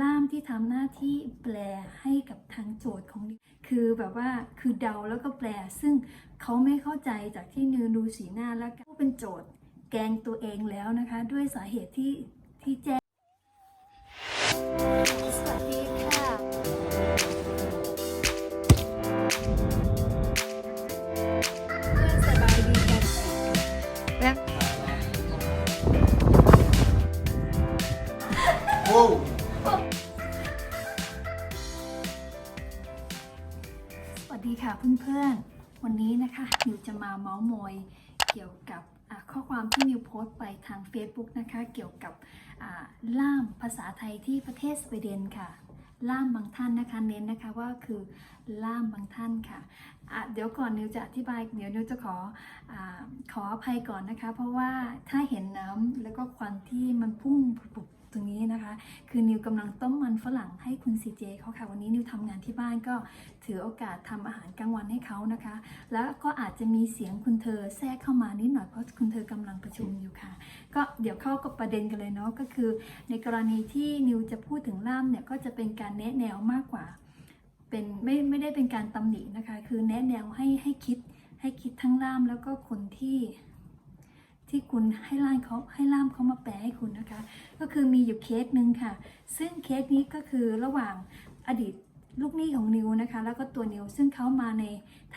ล่ามที่ทำหน้าที่แปลให้กับทางโจทย์ของนิวคือแบบว่าคือเดาแล้วก็แปล ซึ่งเขาไม่เข้าใจจากที่นิวดูสีหน้าแล้วก็เป็นโจทย์แกงตัวเองแล้วนะคะ ด้วยสาเหตุที่ที่แจ้งสวัสดีค่ะเพื่อนสบายดีกันแล้วโเพื่อนๆ วันนี้นะคะนิวจะมาเมาส์มอยเกี่ยวกับข้อความที่นิวโพสต์ไปทาง Facebook นะคะ เกี่ยวกับล่ามภาษาไทยที่ประเทศสวีเดนค่ะ ล่ามบางท่านนะคะเน้นนะคะว่าคือล่ามบางท่านค่ะะเดี๋ยวก่อนนิวจะอธิบายเดี๋ยวนิวจะขออขออภัยก่อนนะคะ เพราะว่าถ้าเห็นน้ำแล้วก็ควันที่มันพุ่งผุบ ตรงนี้นะคะ คือนิวกำลังต้มมันฝรั่งให้คุณซีเจเขาค่ะ วันนี้นิวทำงานที่บ้านก็ถือโอกาสทำอาหารกลางวันให้เขานะคะ แล้วก็อาจจะมีเสียงคุณเธอแทรกเข้ามานิดหน่อยเพราะคุณเธอกำลังประชุมอยู่ค่ะ ก็เดี๋ยวเข้ากับประเด็นกันเลยเนาะก็คือ ในกรณีที่นิวจะพูดถึงล่ามเนี่ยก็จะเป็นการแนะแนวมากกว่าเป็นไม่ไม่ได้เป็นการตำหนินะคะ คือแนะแนวให้ให้คิดให้คิดทั้งล่ามแล้วก็คนที่ ที่คุณให้ล่ามเขาให้ล่ามเขามาแปลให้คุณนะคะ ก็คือมีอยู่เคสหนึ่งค่ะ ซึ่งเคสนี้ก็คือระหว่างอดีตลูกหนี้ของนิวนะคะ แล้วก็ตัวนิวซึ่งเขามาใน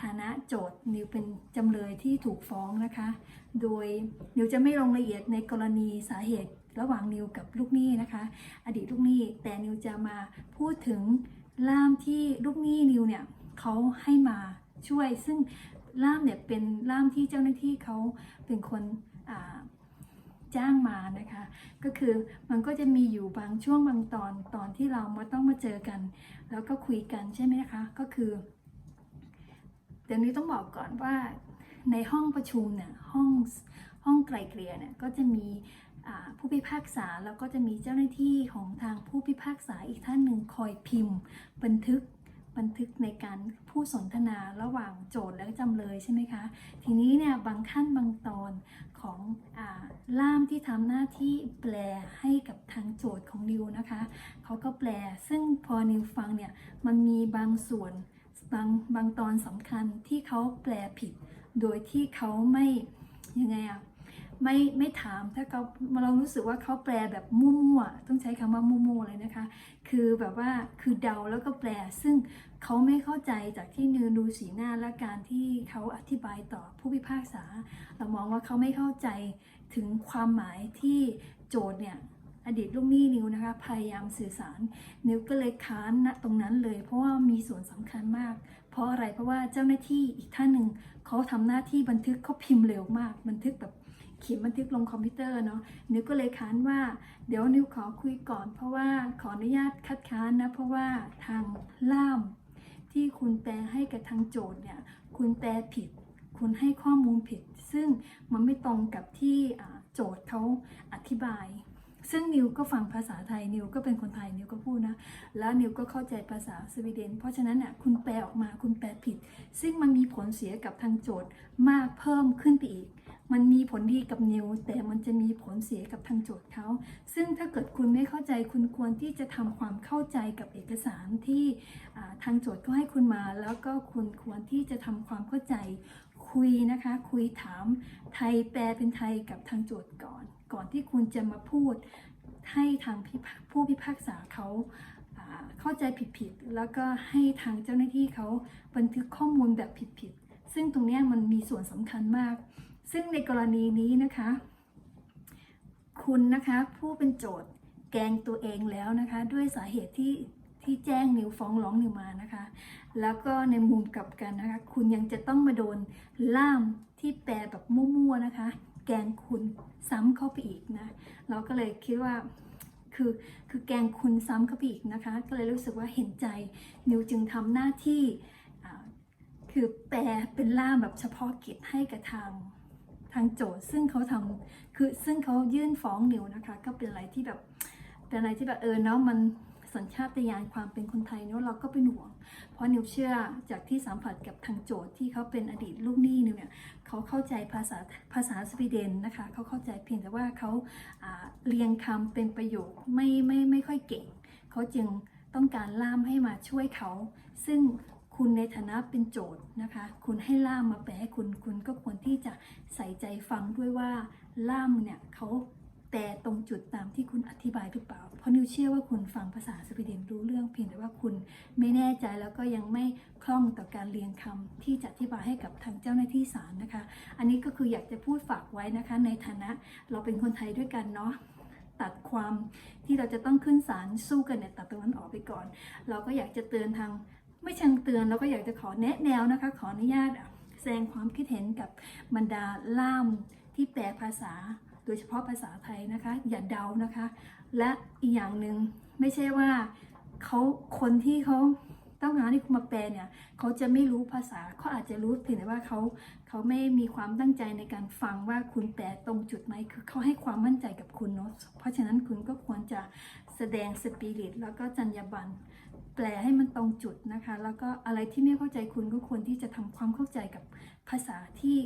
ฐานะโจทย์นิวเป็นจำเลยที่ถูกฟ้องนะคะ โดยนิวจะไม่ลงรายละเอียดในกรณีสาเหตุระหว่างนิวกับลูกหนี้นะคะ อดีตลูกหนี้แต่นิวจะมาพูดถึงล่ามที่ลูกหนี้นิวเนี่ยเขาให้มาช่วย ซึ่งล่ามเนี่ยเป็นล่ามที่เจ้าหน้าที่เขาเป็นคน จ้างมานะคะ ก็คือมันก็จะมีอยู่บางช่วงบางตอนตอนที่เรามาต้องมาเจอกัน แล้วก็คุยกันใช่ไหมคะ ก็คือเดี๋ยวนี้ต้องบอกก่อนว่าในห้องประชุมเนี่ยห้องห้องไกลเกลี่ยเนี่ยก็จะมีผู้พิพากษาแล้วก็จะมีเจ้าหน้าที่ของทางผู้พิพากษาอีกท่านหนึ่งคอยพิมพ์ บันทึก บันทึกในการพูดสนทนาระหว่างโจทย์และจำเลยใช่ไหมคะ ทีนี้เนี่ยบางขั้นบางตอนของอล่ามที่ทำหน้าที่แปลให้กับทางโจทย์ของนิวนะคะเขาก็แปลซึ่งพอนิวฟังเนี่ยมันมีบางส่วนบางบางตอนสำคัญที่เขาแปลผิด โดยที่เขาไม่ยังไงอะ ไม่ไม่ถามถ้าเขาเรารู้สึกว่าเขาแปลแบบมั่วๆต้องใช้คำว่ามั่วๆเลยนะคะ คือแบบว่าคือเดาแล้วก็แปล ซึ่งเขาไม่เข้าใจจากที่นิวดูสีหน้าและการที่เขาอธิบายต่อผู้พิพากษา เรามองว่าเขาไม่เข้าใจถึงความหมายที่โจทย์เนี่ยอดีตลูกหนี้นิวนะคะพยายามสื่อสาร นิวก็เลยค้านณตรงนั้นเลย เพราะว่ามีส่วนสำคัญมาก เพราะอะไรเพราะว่าเจ้าหน้าที่อีกท่านหนึ่งเขาทำหน้าที่บันทึกเขาพิมพ์เร็วมาก บันทึกแบบ เขียนบันทึกลงคอมพิวเตอร์เนาะนิวก็เลยค้านว่า เดี๋ยวนิวขอคุยก่อน เพราะว่าขออนุญาตคัดค้านนะเพราะว่าทางล่าม ที่คุณแปลให้กับทางโจทย์เนี่ยคุณแปลผิด คุณให้ข้อมูลผิด ซึ่งมันไม่ตรงกับที่โจทย์เขาอธิบาย ซึ่งนิวก็ฟังภาษาไทยนิวก็เป็นคนไทยนิวก็พูดนะแล้วนิวก็เข้าใจภาษาสวีเดน เพราะฉะนั้นน่ะคุณแปลออกมาคุณแปลผิด ซึ่งมันมีผลเสียกับทางโจทย์มากเพิ่มขึ้นไปอีก มันมีผลดีกับนิวแต่มันจะมีผลเสียกับทางโจทย์เขา ซึ่งถ้าเกิดคุณไม่เข้าใจคุณควรที่จะทำความเข้าใจกับเอกสารที่ทางโจทย์ก็ให้คุณมา แล้วก็คุณควรที่จะทำความเข้าใจคุยนะคะ คุยถามไทยแปลเป็นไทยกับทางโจทย์ก่อน ก่อนที่คุณจะมาพูดให้ทางผู้พิพากษาเขาเข้าใจผิดๆ แล้วก็ให้ทางเจ้าหน้าที่เขาบันทึกข้อมูลแบบผิดๆ ซึ่งตรงนี้มันมีส่วนสำคัญมาก ซึ่งในกรณีนี้นะคะ คุณนะคะผู้เป็นโจทย์แกงตัวเองแล้วนะคะ ด้วยสาเหตุที่ที่แจ้งนิวฟ้องร้องนิวมานะคะ แล้วก็ในมุมกลับกันนะคะ คุณยังจะต้องมาโดนล่ามที่แปลแบบมั่วๆนะคะ แกงคุณซ้ำเข้าไปอีกนะ เราก็เลยคิดว่าคือคือแกงคุณซ้ำเข้าไปอีกนะคะ ก็เลยรู้สึกว่าเห็นใจนิวจึงทำหน้าที่คือแปลเป็นล่ามแบบเฉพาะกิจให้กับทาง ทางโจทย์ซึ่งเขาทำคือซึ่งเขายื่นฟ้องนิวนะคะ ก็เป็นอะไรที่แบบเป็นอะไรที่แบบเออเนาะมันสัญชาตญาณความเป็นคนไทยเนาะเราก็เป็นห่วง เพราะนิวเชื่อจากที่สัมผัสกับทางโจทย์ที่เขาเป็นอดีตลูกหนี้นิวเนี่ยเขาเข้าใจภาษาภาษาสวีเดนนะคะเขาเข้าใจเพียงแต่ว่าเขาอ่าเรียงคำเป็นประโยคไม่ไม่ไม่ค่อยเก่ง เขาจึงต้องการล่ามให้มาช่วยเขา ซึ่ง คุณในฐานะเป็นโจทย์นะคะ คุณให้ล่ามมาแปลให้คุณ คุณก็ควรที่จะใส่ใจฟังด้วยว่าล่ามเนี่ยเขาแปลตรงจุดตามที่คุณอธิบายหรือเปล่า เพราะนิวเชื่อว่าคุณฟังภาษาสวีเดนรู้เรื่องเพียงแต่ว่าคุณไม่แน่ใจแล้วก็ยังไม่คล่องต่อการเรียงคำที่จะอธิบายให้กับทางเจ้าหน้าที่ศาลนะคะ อันนี้ก็คืออยากจะพูดฝากไว้นะคะ ในฐานะเราเป็นคนไทยด้วยกันเนาะตัดความที่เราจะต้องขึ้นศาลสู้กันเนี่ยตัดตรงนั้นออกไปก่อน เราก็อยากจะเตือนทาง ไม่เชิงเตือนเราก็อยากจะขอแนะแนวนะคะ ขออนุญาตแสดงความคิดเห็นกับบรรดาล่ามที่แปลภาษา โดยเฉพาะภาษาไทยนะคะ อย่าเดานะคะ และอีกอย่างหนึ่งไม่ใช่ว่าเขาคนที่เขาต้องการให้คุณมาแปลเนี่ยเขาจะไม่รู้ภาษาเขาอาจจะรู้เพียงแต่ว่าเขาเขาไม่มีความตั้งใจในการฟังว่าคุณแปลตรงจุดไหมคือเขาให้ความมั่นใจกับคุณเนาะเพราะฉะนั้นคุณก็ควรจะแสดงสปิริตแล้วก็จรรยาบรรณ แปลให้มันตรงจุดนะคะ แล้วก็อะไรที่ไม่เข้าใจคุณก็ควรที่จะทำความเข้าใจกับภาษาที่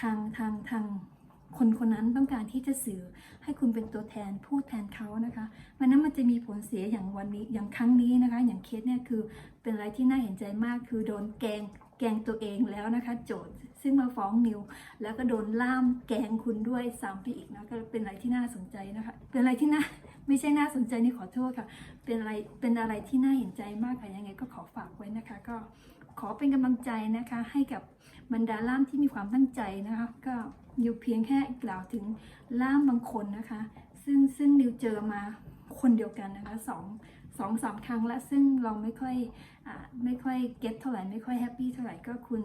ทางทางทางคนคนนั้นต้องการที่จะสื่อให้คุณเป็นตัวแทนพูดแทนเขานะคะมันนั้นมันจะมีผลเสียอย่างวันนี้อย่างครั้งนี้นะคะ อย่างเคสเนี่ยคือเป็นอะไรที่น่าเห็นใจมากคือโดนแกงแกงตัวเองแล้วนะคะ โจทย์ซึ่งมาฟ้องนิว แล้วก็โดนล่ามแกงคุณด้วยซ้ำไปอีกนะก็เป็นอะไรที่น่าสนใจนะคะ เป็นอะไรที่น่า ไม่ใช่น่าสนใจนี่ขอโทษค่ะ เป็นอะไร เป็นอะไรที่น่าเห็นใจมากค่ะยังไงก็ขอฝากไว้นะคะ ก็ขอเป็นกำลังใจนะคะ ให้กับบรรดาล่ามที่มีความตั้งใจนะคะ ก็นิวเพียงแค่กล่าวถึงล่ามบางคนนะคะ ซึ่งซึ่งนิวเจอมาคนเดียวกันนะคะสองสองสามครั้งและซึ่งเราไม่ค่อยอ่าไม่ค่อยเก็ตเท่าไหร่ไม่ค่อยแฮปปี้เท่าไหร่ก็คุณ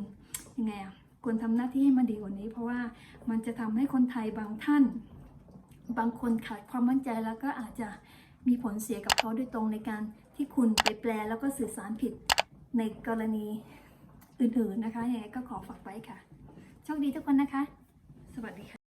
ยังไงอะควรทำหน้าที่ให้มันดีกว่านี้ เพราะว่ามันจะทำให้คนไทยบางท่าน บางคนขาดความมั่นใจแล้วก็อาจจะมีผลเสียกับเขาโดยตรงในการที่คุณไปแปลแล้วก็สื่อสารผิดในกรณีอื่นๆนะคะยังไงก็ขอฝากไว้ค่ะ โชคดีทุกคนนะคะ สวัสดีค่ะ